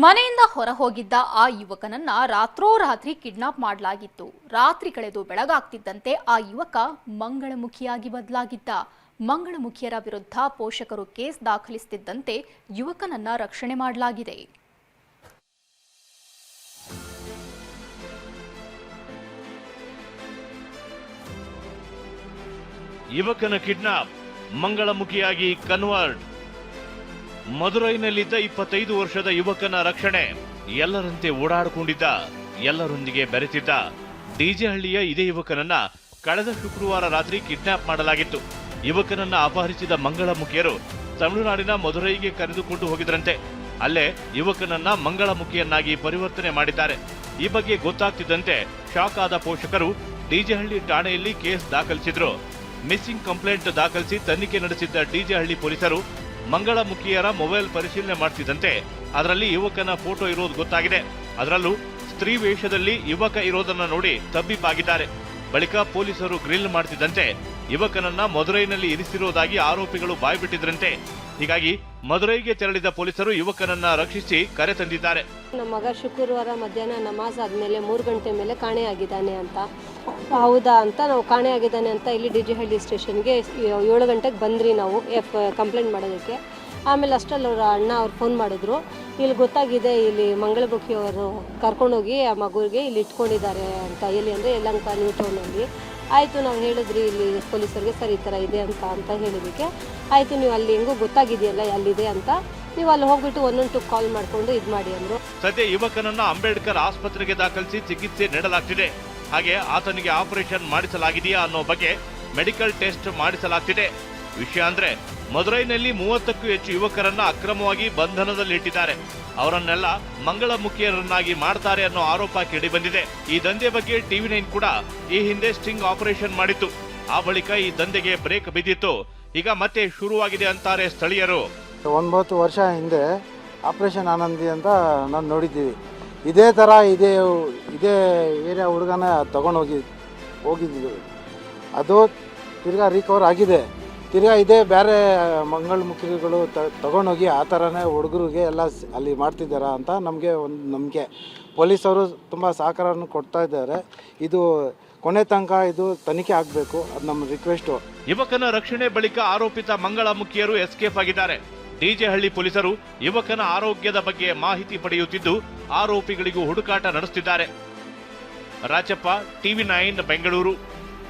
ಮನೆಯಿಂದ ಹೊರ ಹೋಗಿದ್ದ ಆ ಯುವಕನನ್ನ ರಾತ್ರೋರಾತ್ರಿ ಕಿಡ್ನಾಪ್ ಮಾಡಲಾಗಿತ್ತು. ರಾತ್ರಿ ಕಳೆದು ಬೆಳಗಾಗ್ತಿದ್ದಂತೆ ಆ ಯುವಕ ಮಂಗಳಮುಖಿಯಾಗಿ ಬದಲಾಗಿದ್ದ. ಮಂಗಳಮುಖಿಯರ ವಿರುದ್ಧ ಪೋಷಕರು ಕೇಸ್ ದಾಖಲಿಸುತ್ತಿದ್ದಂತೆ ಯುವಕನನ್ನ ರಕ್ಷಣೆ ಮಾಡಲಾಗಿದೆ. ಯುವಕನ ಕಿಡ್ನಾಪ್ ಮಂಗಳಮುಖಿಯಾಗಿ ಕನ್ವರ್ಟ್. ಮದುರೈನಲ್ಲಿದ್ದ ಇಪ್ಪತ್ತೈದು ವರ್ಷದ ಯುವಕನ ರಕ್ಷಣೆ ಎಲ್ಲರಂತೆ ಓಡಾಡಿಕೊಂಡಿದ್ದ, ಎಲ್ಲರೊಂದಿಗೆ ಬೆರೆತಿದ್ದ ಡಿಜೆಹಳ್ಳಿಯ ಇದೇ ಯುವಕನನ್ನ ಕಳೆದ ಶುಕ್ರವಾರ ರಾತ್ರಿ ಕಿಡ್ನಾಪ್ ಮಾಡಲಾಗಿತ್ತು. ಯುವಕನನ್ನ ಅಪಹರಿಸಿದ ಮಂಗಳಮುಖಿಯರು ತಮಿಳುನಾಡಿನ ಮಧುರೈಗೆ ಕರೆದುಕೊಂಡು ಹೋಗಿದ್ರಂತೆ. ಅಲ್ಲೇ ಯುವಕನನ್ನ ಮಂಗಳಮುಖಿಯನ್ನಾಗಿ ಪರಿವರ್ತನೆ ಮಾಡಿದ್ದಾರೆ. ಈ ಬಗ್ಗೆ ಗೊತ್ತಾಗ್ತಿದ್ದಂತೆ ಶಾಕ್ ಆದ ಪೋಷಕರು ಡಿಜೆಹಳ್ಳಿ ಠಾಣೆಯಲ್ಲಿ ಕೇಸ್ ದಾಖಲಿಸಿದ್ರು. ಮಿಸ್ಸಿಂಗ್ ಕಂಪ್ಲೇಂಟ್ ದಾಖಲಿಸಿ ತನಿಖೆ ನಡೆಸಿದ್ದ ಡಿಜೆಹಳ್ಳಿ ಪೊಲೀಸರು ಮಂಗಳಮುಖಿಯರ ಮೊಬೈಲ್ ಪರಿಶೀಲನೆ ಮಾಡ್ತಿದ್ದಂತೆ ಅದರಲ್ಲಿ ಯುವಕನ ಫೋಟೋ ಇರೋದು ಗೊತ್ತಾಗಿದೆ. ಅದರಲ್ಲೂ ಸ್ತ್ರೀ ವೇಷದಲ್ಲಿ ಯುವಕ ಇರೋದನ್ನ ನೋಡಿ ತಬ್ಬಿಬ್ಬಾಗಿದ್ದಾರೆ. ಬಳಿಕ ಪೊಲೀಸರು ಗ್ರಿಲ್ ಮಾಡ್ತಿದ್ದಂತೆ ಯುವಕನನ್ನ ಮದುರೈನಲ್ಲಿ ಇರಿಸಿರೋದಾಗಿ ಆರೋಪಿಗಳು ಬಾಯ್ಬಿಟ್ಟಿದ್ರಂತೆ. ಹೀಗಾಗಿ ಮಧುರೈಗೆ ತೆರಳಿದ ಪೊಲೀಸರು ಯುವಕನನ್ನ ರಕ್ಷಿಸಿ ಕರೆ ತಂದಿದ್ದಾರೆ. ನಮ್ಮ ಮಗ ಶುಕ್ರವಾರ ಮಧ್ಯಾಹ್ನ ನಮಾಜ್ ಆದಮೇಲೆ ಮೂರು ಗಂಟೆ ಮೇಲೆ ಕಾಣೆಯಾಗಿದ್ದಾನೆ ಅಂತ. ಹೌದಾ ಅಂತ ನಾವು ಕಾಣೆಯಾಗಿದ್ದಾನೆ ಅಂತ ಇಲ್ಲಿ ಡಿ ಜಿ ಹಳ್ಳಿ ಸ್ಟೇಷನ್ಗೆ ಏಳು ಗಂಟೆಗೆ ಬಂದ್ರಿ ನಾವು ಎಫ್ ಕಂಪ್ಲೇಂಟ್ ಮಾಡೋದಕ್ಕೆ. ಆಮೇಲೆ ಅಷ್ಟರಲ್ಲಿ ಅವರ ಅಣ್ಣ ಅವ್ರು ಫೋನ್ ಮಾಡಿದ್ರು. ಇಲ್ಲಿ ಗೊತ್ತಾಗಿದೆ ಇಲ್ಲಿ ಮಂಗಳಮುಖಿ ಅವರು ಕರ್ಕೊಂಡೋಗಿ ಆ ಮಗುವಿಗೆ ಇಲ್ಲಿ ಇಟ್ಕೊಂಡಿದ್ದಾರೆ ಅಂತ ಎಲ್ಲಿ ಅಂದರೆ ಯಲಂಕ ನ್ಯೂ ಟೌನಲ್ಲಿ ಆಯಿತು, ನಾವು ಹೇಳಿದ್ರಿ ಇಲ್ಲಿ ಪೊಲೀಸರಿಗೆ ಸರಿ ಈ ಥರ ಇದೆ ಅಂತ ಅಂತ ಹೇಳಿದಕ್ಕೆ ಆಯಿತು, ನೀವು ಅಲ್ಲಿ ಹೆಂಗೂ ಗೊತ್ತಾಗಿದೆಯಲ್ಲ ಅಲ್ಲಿದೆ ಅಂತ. ನೀವು ಅಲ್ಲಿ ಹೋಗ್ಬಿಟ್ಟು ಒಂದೊಂದು ಕಾಲ್ ಮಾಡಿಕೊಂಡು ಇದು ಮಾಡಿ ಅಂದರು. ಸದ್ಯ ಯುವಕನನ್ನ ಅಂಬೇಡ್ಕರ್ ಆಸ್ಪತ್ರೆಗೆ ದಾಖಲಿಸಿ ಚಿಕಿತ್ಸೆ ನೀಡಲಾಗ್ತಿದೆ. ಹಾಗೆ ಆತನಿಗೆ ಆಪರೇಷನ್ ಮಾಡಿಸಲಾಗಿದೆಯಾ ಅನ್ನೋ ಬಗ್ಗೆ ಮೆಡಿಕಲ್ ಟೆಸ್ಟ್ ಮಾಡಿಸಲಾಗ್ತಿದೆ. ವಿಷಯ ಅಂದ್ರೆ, ಮದುರೈನಲ್ಲಿ ಮೂವತ್ತಕ್ಕೂ ಹೆಚ್ಚು ಯುವಕರನ್ನ ಅಕ್ರಮವಾಗಿ ಬಂಧನದಲ್ಲಿ ಅವರನ್ನೆಲ್ಲ ಮಂಗಳಮುಖಿಯರನ್ನಾಗಿ ಮಾಡ್ತಾರೆ ಅನ್ನೋ ಆರೋಪ ಕೇಳಿಬಂದಿದೆ. ಈ ದಂಧೆ ಬಗ್ಗೆ ಟಿವಿ ನೈನ್ ಕೂಡ ಈ ಹಿಂದೆ ಸ್ಟಿಂಗ್ ಆಪರೇಷನ್ ಮಾಡಿತ್ತು. ಆ ಬಳಿಕ ಈ ದಂಧೆಗೆ ಬ್ರೇಕ್ ಬಿದ್ದಿತ್ತು. ಈಗ ಮತ್ತೆ ಶುರುವಾಗಿದೆ ಅಂತಾರೆ ಸ್ಥಳೀಯರು. ಒಂಬತ್ತು ವರ್ಷ ಹಿಂದೆ ಆಪರೇಷನ್ ಆನಂದಿ ಅಂತ ನಾನು ನೋಡಿದ್ದೀವಿ. ಇದೇ ಥರ ಇದೇ ಇದೇ ಏರಿಯಾ ಹುಡುಗನ ತಗೊಂಡೋಗಿ ಹೋಗಿದ್ದೀವಿ ಅದು ತಿರ್ಗಾ ರಿಕವರ್ ಆಗಿದೆ. ತಿರ್ಗಾ ಇದೇ ಬೇರೆ ಮಂಗಳಮುಖಿಗಳು ತಗೊಂಡೋಗಿ ಆ ಥರನೇ ಹುಡುಗರಿಗೆ ಎಲ್ಲ ಅಲ್ಲಿ ಮಾಡ್ತಿದ್ದಾರಾ ಅಂತ ನಮಗೆ ಒಂದು ನಂಬಿಕೆ. ಪೊಲೀಸವರು ತುಂಬ ಸಹಕಾರವನ್ನು ಕೊಡ್ತಾ ಇದ್ದಾರೆ. ಇದು ಕೊನೆ ತನಕ ಇದು ತನಿಖೆ ಆಗಬೇಕು ಅದು ನಮ್ಮ ರಿಕ್ವೆಸ್ಟು ಯುವಕನ ರಕ್ಷಣೆ ಬಳಿಕ ಆರೋಪಿತ ಮಂಗಳಮುಖಿಯರು ಎಸ್ಕೇಪ್ ಆಗಿದ್ದಾರೆ. ಡಿಜೆಹಳ್ಳಿ ಪೊಲೀಸರು ಯುವಕನ ಆರೋಗ್ಯದ ಬಗ್ಗೆ ಮಾಹಿತಿ ಪಡೆಯುತ್ತಿದ್ದು ಆರೋಪಿಗಳಿಗೂ ಹುಡುಕಾಟ ನಡೆಸುತ್ತಿದ್ದಾರೆ ರಾಜಪ್ಪ ಟಿವಿ ನೈನ್, ಬೆಂಗಳೂರು.